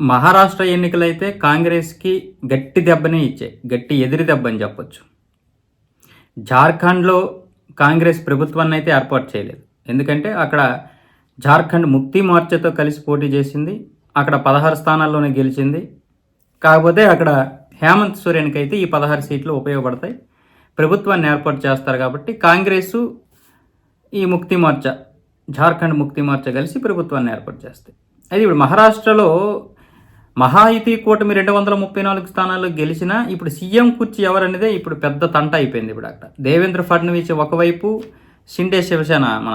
మహారాష్ట్ర ఎన్నికలైతే కాంగ్రెస్కి గట్టి దెబ్బనే ఇచ్చాయి. గట్టి ఎదిరి దెబ్బ అని చెప్పొచ్చు. జార్ఖండ్లో కాంగ్రెస్ ప్రభుత్వాన్ని అయితే ఏర్పాటు చేయలేదు. ఎందుకంటే అక్కడ జార్ఖండ్ ముక్తి మోర్చాతో కలిసి పోటీ చేసింది. అక్కడ పదహారు స్థానాల్లోనే గెలిచింది. కాకపోతే అక్కడ హేమంత్ సోరెన్కి అయితే ఈ పదహారు సీట్లు ఉపయోగపడతాయి. ప్రభుత్వాన్ని ఏర్పాటు చేస్తారు కాబట్టి కాంగ్రెస్ ఈ ముక్తి మోర్చా జార్ఖండ్ ముక్తి మోర్చా కలిసి ప్రభుత్వాన్ని ఏర్పాటు చేస్తాయి. అయితే ఇప్పుడు మహారాష్ట్రలో మహాయుతి కూటమి రెండు వందల ముప్పై నాలుగు స్థానాల్లో గెలిచినా ఇప్పుడు సీఎం కుర్చీ ఎవరనేదే ఇప్పుడు పెద్ద తంట అయిపోయింది ఇప్పుడు అక్కడ. దేవేంద్ర ఫడ్నవీస్ ఒకవైపు షిండే శివసేన మన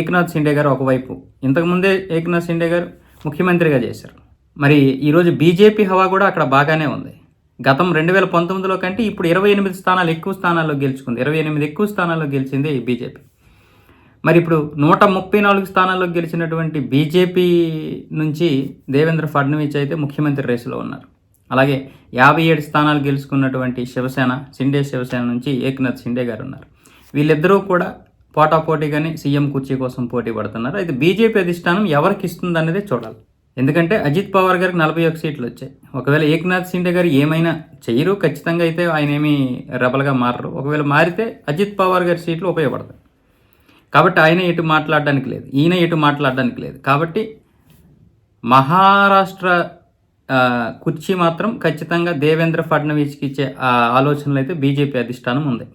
ఏకనాథ్ షిండే గారు ఒకవైపు. ఇంతకుముందే ఏకనాథ్ షిండే గారు ముఖ్యమంత్రిగా చేశారు. మరి ఈరోజు బీజేపీ హవా కూడా అక్కడ బాగానే ఉంది. గతం రెండు వేల పంతొమ్మిదిలో కంటే ఇప్పుడు ఇరవై ఎనిమిది స్థానాలు ఎక్కువ స్థానాల్లో గెలుచుకుంది. ఇరవై ఎనిమిది ఎక్కువ స్థానాల్లో గెలిచింది బీజేపీ. మరి ఇప్పుడు నూట ముప్పై నాలుగు స్థానాల్లో గెలిచినటువంటి బీజేపీ నుంచి దేవేంద్ర ఫడ్నవీస్ అయితే ముఖ్యమంత్రి రేసులో ఉన్నారు. అలాగే యాభై ఏడు స్థానాలు గెలుచుకున్నటువంటి శివసేన షిండే శివసేన నుంచి ఏక్నాథ్ షిండే గారు ఉన్నారు. వీళ్ళిద్దరూ కూడా పోటాపోటీగానే సీఎం కుర్చీ కోసం పోటీ పడుతున్నారు. అయితే బీజేపీ అధిష్టానం ఎవరికి ఇస్తుంది అనేది చూడాలి. ఎందుకంటే అజిత్ పవార్ గారికి నలభై ఒక సీట్లు వచ్చాయి. ఒకవేళ ఏక్నాథ్ షిండే గారు ఏమైనా చేయరు ఖచ్చితంగా అయితే ఆయన ఏమీ రెబల్గా మారరు. ఒకవేళ మారితే అజిత్ పవార్ గారి సీట్లు ఉపయోగపడతాయి. కాబట్టి ఆయన ఎటు మాట్లాడడానికి లేదు. ఈయన ఎటు మాట్లాడడానికి లేదు. కాబట్టి మహారాష్ట్ర కుర్చీ మాత్రం ఖచ్చితంగా దేవేంద్ర ఫడ్నవీస్కి ఇచ్చే ఆలోచనలు అయితే బీజేపీ అధిష్టానం ఉంది.